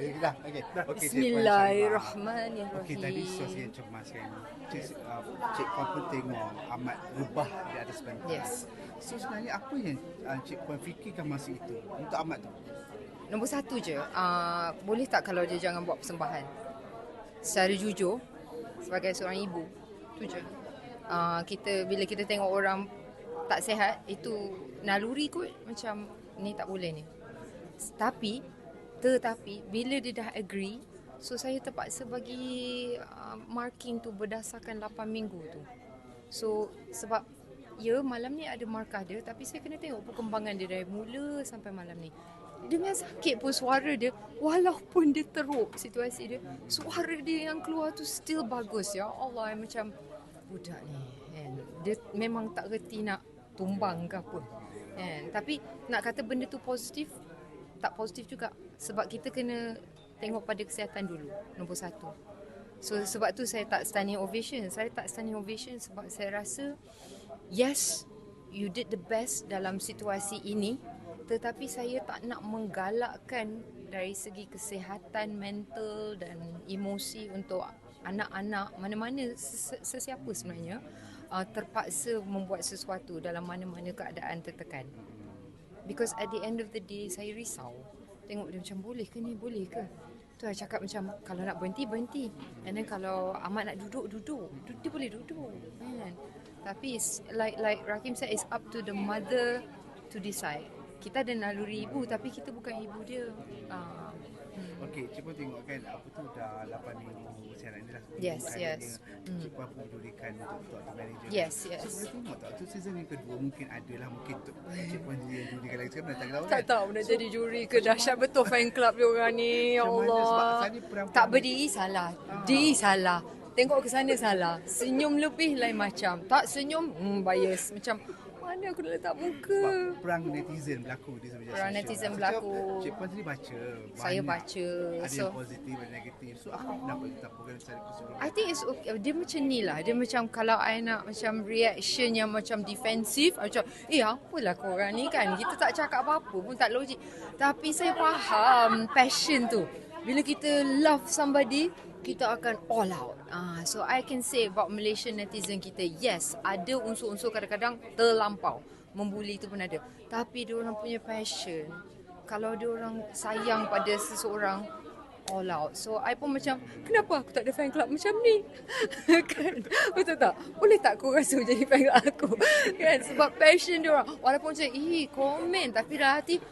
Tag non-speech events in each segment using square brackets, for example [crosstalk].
Dah, okey. Okey, Cik Bismillahirrahmanirrahim. Okey, tadi so saya cemas kan. Cik, uh, Cik Puan pun tengok amat rebah di atas pentas. Yes. So sebenarnya apa yang uh, Cik Puan fikirkan masa itu untuk amat tu? Nombor satu je, uh, boleh tak kalau dia jangan buat persembahan? Secara jujur, sebagai seorang ibu, tu je. Uh, kita bila kita tengok orang tak sihat, itu naluri kot macam ni tak boleh ni. Tapi, tetapi bila dia dah agree, so saya terpaksa bagi uh, marking tu berdasarkan 8 minggu tu. So sebab ya malam ni ada markah dia tapi saya kena tengok perkembangan dia dari mula sampai malam ni. Dengan sakit pun suara dia walaupun dia teruk situasi dia, suara dia yang keluar tu still bagus ya. Allah macam budak ni kan. Dia memang tak reti nak tumbang ke apa. Kan? Tapi nak kata benda tu positif tak positif juga sebab kita kena tengok pada kesihatan dulu nombor satu. So sebab tu saya tak standing ovation. Saya tak standing ovation sebab saya rasa yes you did the best dalam situasi ini tetapi saya tak nak menggalakkan dari segi kesihatan mental dan emosi untuk anak-anak mana-mana ses- sesiapa sebenarnya uh, terpaksa membuat sesuatu dalam mana-mana keadaan tertekan. Because at the end of the day saya risau. Tengok dia macam boleh ke ni, boleh ke? Tu saya cakap macam kalau nak berhenti, berhenti. And then kalau Ahmad nak duduk, duduk. Du- Dia boleh duduk. Kan? Tapi it's like like Rakim said, it's up to the mother to decide. Kita ada naluri ibu tapi kita bukan ibu dia. Uh, Okey, Puan tengok kan apa tu dah 8 minggu siaran ni lah. Yes, yes. dia, Puan pun julikan untuk Dr. Manager. Yes, So yes. boleh tengok tak tu season yang kedua mungkin ada lah mungkin tu Cik Puan sendiri yang julikan lagi sekarang dah tak tahu kan. tak tahu nak jadi juri ke dahsyat betul fan club dia orang ni. Ya Allah. saya Tak berdiri salah. Diri salah. Tengok ke sana salah. Senyum lebih lain macam. Tak senyum, hmm, bias. Macam mana aku nak letak muka? Sebab perang netizen berlaku di media Perang sosial. netizen berlaku. Cik, Cik Puan sendiri baca. Saya banyak. baca. Ada So- yang positif, yang negatif. So apa kenapa kita program secara keseluruhan? I think it's okay. Dia macam ni lah. Dia macam kalau I nak macam reaction yang macam defensif. Macam, eh apalah korang ni kan. Kita tak cakap apa-apa pun tak logik. Tapi saya faham passion tu. Bila kita love somebody, kita akan all out. Ah, so I can say about Malaysian netizen kita, yes, ada unsur-unsur kadang-kadang terlampau. Membuli tu pun ada. Tapi dia orang punya passion. Kalau dia orang sayang pada seseorang, all out. So I pun macam kenapa aku tak ada fan club macam ni? [laughs] kan? Betul tak? Boleh tak kau rasa [laughs] jadi fan club aku? kan? Sebab passion dia orang. Walaupun macam ih komen tapi dalam hati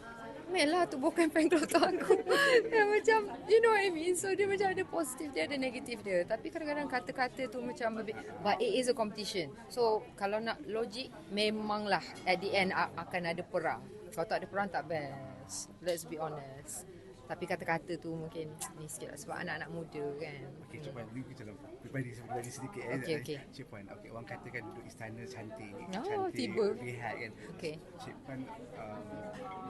Mel lah tu bukan fan club tu aku. [laughs] Dia macam You know what I mean? So dia macam ada positif dia Ada negatif dia. Tapi kadang-kadang kata-kata tu macam lebih But it is a competition. So kalau nak logik Memanglah At the end akan ada perang. Kalau tak ada perang tak best. Let's be honest Tapi kata-kata tu mungkin Ni sikit lah Sebab anak-anak muda kan Okey, Cik Puan, ni kita dalam pribadi pribadi sedikit eh. Okey, okey. Cik Puan, okey, orang katakan duduk istana cantik, Oh, cantik, tiba. lihat kan. Okey. Cik Puan um,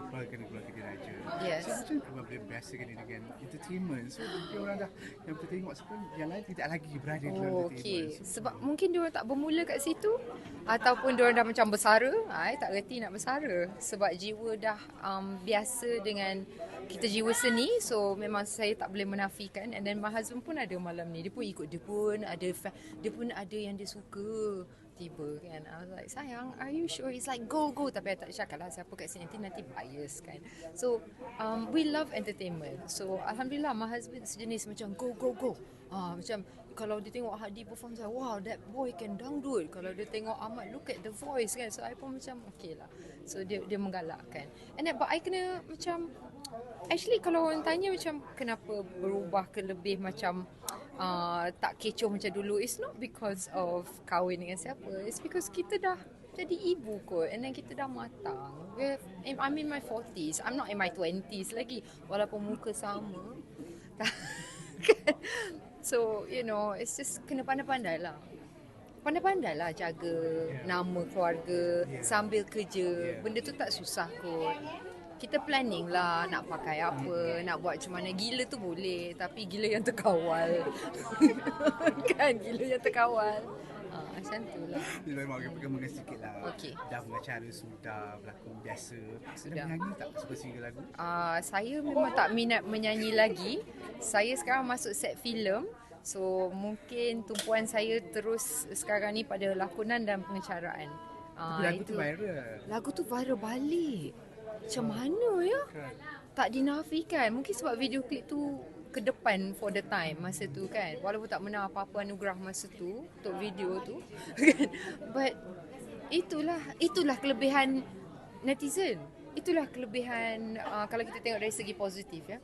berkeluarga dengan keluarga diraja. Yes. So, macam mana boleh biasakan ini dengan entertainment? So, dia orang dah, yang kita tengok sebab yang lain tidak lagi berada dalam Oh, entertainment. okey. So, Sebab mungkin dia orang tak bermula kat situ ataupun dia orang dah macam bersara. I tak reti nak bersara sebab jiwa dah um, biasa dengan kita jiwa seni so memang saya tak boleh menafikan. And then my husband pun ada malam ni. Dia pun ikut dia pun ada dia pun ada yang dia suka. Tiba kan. I was like sayang are you sure? It's like go go. Tapi I tak cakap lah. Siapa kat sini nanti nanti bias kan. So um, we love entertainment. So Alhamdulillah my husband sejenis macam go go go. Ah, macam kalau dia tengok Hadi perform saya, wow that boy can dangdut. Kalau dia tengok Ahmad look at the voice kan. So I pun macam okay lah. So dia dia menggalakkan. And then but I kena macam actually kalau orang tanya macam kenapa berubah ke lebih macam uh, tak kecoh macam dulu it's not because of kahwin dengan siapa. It's because kita dah jadi ibu kot and then kita dah matang. We're, I'm in my 40s. I'm not in my 20s lagi. Walaupun muka sama. [laughs] So, you know, it's just kena pandai-pandai lah. Pandai-pandai lah jaga nama keluarga sambil kerja. Benda tu tak susah kot. Kita planning lah nak pakai apa, nak buat macam mana. Gila tu boleh, tapi gila yang terkawal. [laughs] kan, gila yang terkawal. Ah, macam tu lah. Dia memang agak pegang sikit lah. Okey. Dah mengacara sudah, berlakon biasa. Sudah. Dah menyanyi tak suka single lagu? Uh, saya memang tak minat menyanyi lagi. Saya sekarang masuk set filem. So mungkin tumpuan saya terus sekarang ni pada lakonan dan pengecaraan. Tapi Ah, lagu tu viral. Lagu tu viral balik. Macam mana ya? Tak dinafikan. Mungkin sebab video klip tu ke depan for the time masa tu kan. Walaupun tak menang apa-apa anugerah masa tu untuk video tu. [laughs] kan. But itulah itulah kelebihan netizen. Itulah kelebihan uh, kalau kita tengok dari segi positif ya.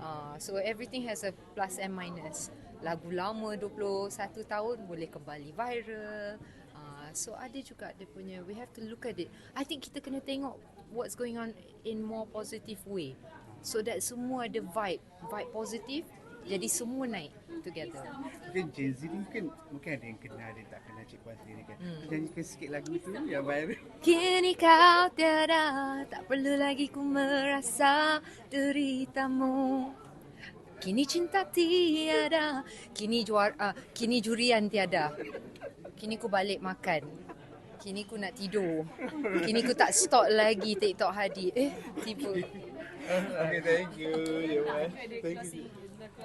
Uh, so everything has a plus and minus. Lagu lama 21 tahun boleh kembali viral. Uh, so ada juga dia punya we have to look at it. I think kita kena tengok what's going on in more positive way. So that semua ada vibe, vibe positif jadi semua naik together. Mungkin Gen Z ni mungkin, mungkin ada yang kenal, ada yang tak kenal Cik Puan sendiri kan. Hmm. Nyanyikan sikit lagu tu yang viral. [laughs] Kini kau tiada, tak perlu lagi ku merasa deritamu. Kini cinta tiada, kini juara, uh, kini jurian tiada. Kini ku balik makan. Kini ku nak tidur. Kini ku tak stop lagi TikTok Hadi. Eh, tiba. [laughs] okay, thank you. Ya, Thank you.